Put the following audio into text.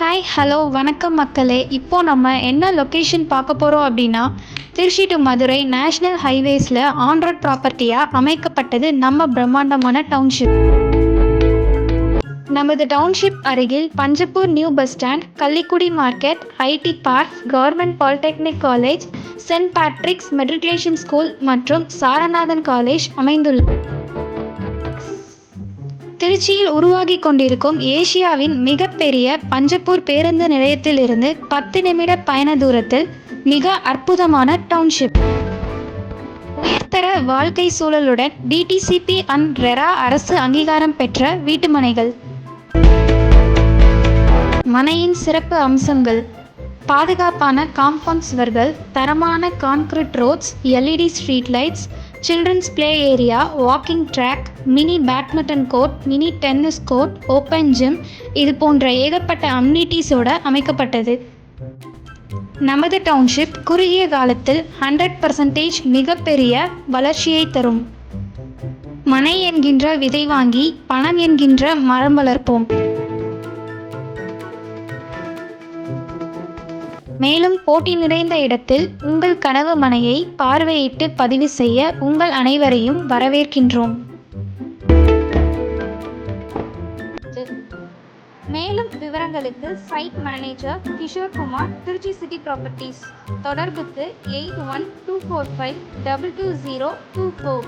Hi hello வணக்கம் மக்களே. இப்போ நம்ம என்ன லொக்கேஷன் பார்க்க போகிறோம் அப்படின்னா திருச்சி டு மதுரை நேஷ்னல் ஹைவேஸில் ஆன்ரோட் ப்ராப்பர்ட்டியாக அமைக்கப்பட்டது நம்ம பிரம்மாண்டமான டவுன்ஷிப் நமது டவுன்ஷிப் அருகில் Panjappur new bus stand Kallikudi market IT park government polytechnic college saint Patrick's matriculation school மற்றும் சாரநாதன் காலேஜ் அமைந்துள்ளது. திருச்சியில் உருவாகி கொண்டிருக்கும் ஏசியாவின் மிகப்பெரிய பஞ்சப்பூர் பேருந்து நிலையத்திலிருந்து பத்து நிமிட பயண தூரத்தில் மிக அற்புதமான டவுன்ஷிப். உயர்தர வாழ்க்கை சூழலுடன் டிடிசிபி அண்ட் ரெரா அரசு அங்கீகாரம் பெற்ற வீட்டுமனைகள். மனையின் சிறப்பு அம்சங்கள். பாதுகாப்பான காம்பவுண்ட் சுவர்கள் தரமான concrete roads LED street lights children's play area walking track mini badminton court mini tennis court open gym இது போன்ற ஏகப்பட்ட அம்னிட்டிஸோட அமைக்கப்பட்டது. நமது டவுன்ஷிப் குறுகிய காலத்தில் ஹண்ட்ரட் பர்சன்டேஜ் மிகப்பெரிய வளர்ச்சியை தரும். மனை என்கின்ற விதை வாங்கி பணம் என்கின்ற மரம் வளர்ப்போம். மேலும் போட்டி நிறைந்த இடத்தில் உங்கள் கனவு மனையை பார்வையிட்டு பதிவு செய்ய உங்கள் அனைவரையும் வரவேற்கின்றோம். மேலும் விவரங்களுக்கு site manager Kishore Kumar Trichy city properties தொடர்புக்கு eight one two four five double two zero two four